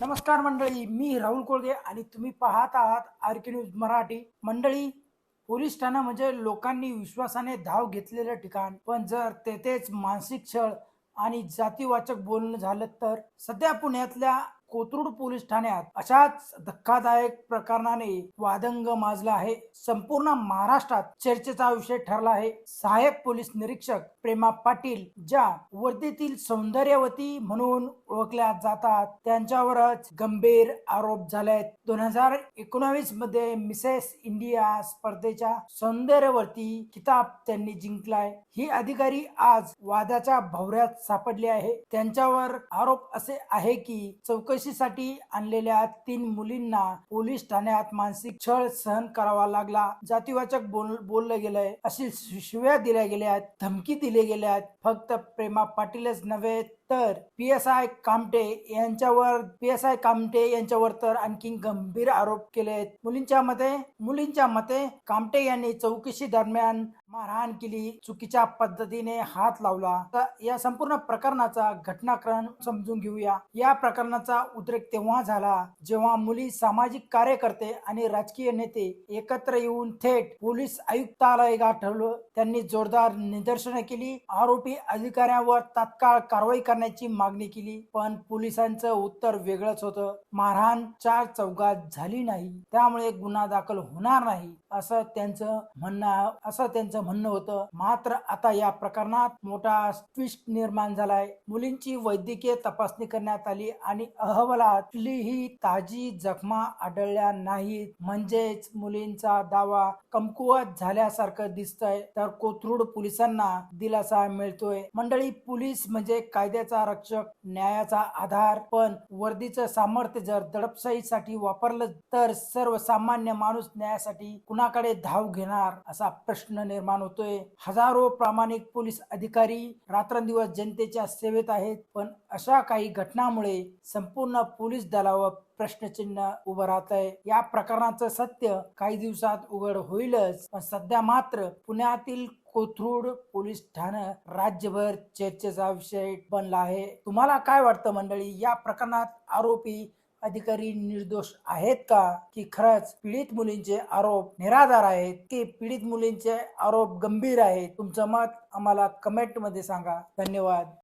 नमस्कार मंडळी मी राहुल कोळगे आणि तुम्ही पाहत आहात आर के न्यूज मराठी. मंडळी पोलीस ठाणं म्हणजे लोकांनी विश्वासाने धाव घेतलेलं ठिकाण. पण जर तेथेच मानसिक छळ आणि जातीवाचक बोलणं झालं तर? सध्या पुण्यातल्या कोथरूड पोलीस ठाण्यात अशाच धक्कादायक प्रकरणाने वादंग माजला आहे. संपूर्ण महाराष्ट्रात चर्चेचा विषय ठरला आहे. सहाय्यक पोलीस निरीक्षक प्रेमा पाटील ज्या वर्दीतील सौंदर्यवती म्हणून ओळखल्या जातात त्यांच्यावरच गंभीर आरोप झाले आहेत दोन हजार एकोणावीसमध्ये मिसेस इंडिया स्पर्धेच्या सौंदर्यवरती किताब त्यांनी जिंकलाय. ही अधिकारी आज वादाच्या भवऱ्यात सापडली आहे. त्यांच्यावर आरोप असे आहे की चौकशी चौकशीसाठी आणलेल्या तीन मुलींना पोलीस ठाण्यात मानसिक छळ सहन करावा लागला. जातीवाचक बोल बोललं गेलंय. अशी शिव्या दिल्या गेल्या आहेत धमकी दिल्या गेल्या आहेत फक्त प्रेमा पाटीलच नव्हे तर पी एस आय कामटे यांच्यावर पी एस आय कामटे यांच्यावर तर आणखी गंभीर आरोप केले आहेत मुलींच्या मते मुलींच्या मते कामटे यांनी चौकशी दरम्यान मारहाण केली चुकीच्या पद्धतीने हात लावला. तर या संपूर्ण प्रकरणाचा घटनाक्रम समजून घेऊया. या प्रकरणाचा उद्रेक तेव्हा झाला जेव्हा मुली सामाजिक कार्यकर्ते आणि राजकीय नेते एकत्र येऊन थेट पोलीस आयुक्तालय गाठवलं त्यांनी जोरदार निदर्शन केली. आरोपी अधिकाऱ्यांवर तात्काळ कारवाई करण्याची मागणी केली पण पोलिसांचं उत्तर वेगळंच होतं. मारहाण चार चौघात झाली नाही. त्यामुळे गुन्हा दाखल होणार नाही असं त्यांचं म्हणणं असं त्यांचं म्हणणं होतं. मात्र आता या प्रकरणात मोठा ट्विस्ट निर्माण झालाय. मुलींची वैद्यकीय तपासणी करण्यात आली आणि अहवालात कुठलीही ताजी जखमा आढळल्या नाहीत. म्हणजेच मुलींचा दावा कमकुवत झाल्यासारखं दिसतंय तर कोथरूड पोलिसांना दिलासा मिळतोय. मंडळी पोलीस म्हणजे कायद्याचा रक्षक न्यायाचा आधार पण वर्दीचं सामर्थ्य जर दडपशाहीसाठी वापरलं तर सर्वसामान्य माणूस न्यायासाठी कुणाकडे धाव घेणार असा प्रश्न निर्माण होतोय. हजारो प्रामाणिक पोलीस अधिकारी रात्रंदिवस जनतेच्या सेवेत आहेत पण अशा काही घटनामुळे संपूर्ण पोलीस दलावर प्रश्नचिन्ह उभं राहत आहे या प्रकरणाचं सत्य काही दिवसात उघड होईलच. पण सध्या मात्र पुण्यातील कोथरूड पोलीस ठाणं राज्यभर चर्चेचा विषय बनला आहे. तुम्हाला काय वाटतं मंडळी? या प्रकरणात आरोपी अधिकारी निर्दोष आहेत का? की खरंच पीडित मुलींचे आरोप निराधार आहेत? की पीडित मुलींचे आरोप गंभीर आहेत? तुमचं मत आम्हाला कमेंटमध्ये सांगा. धन्यवाद.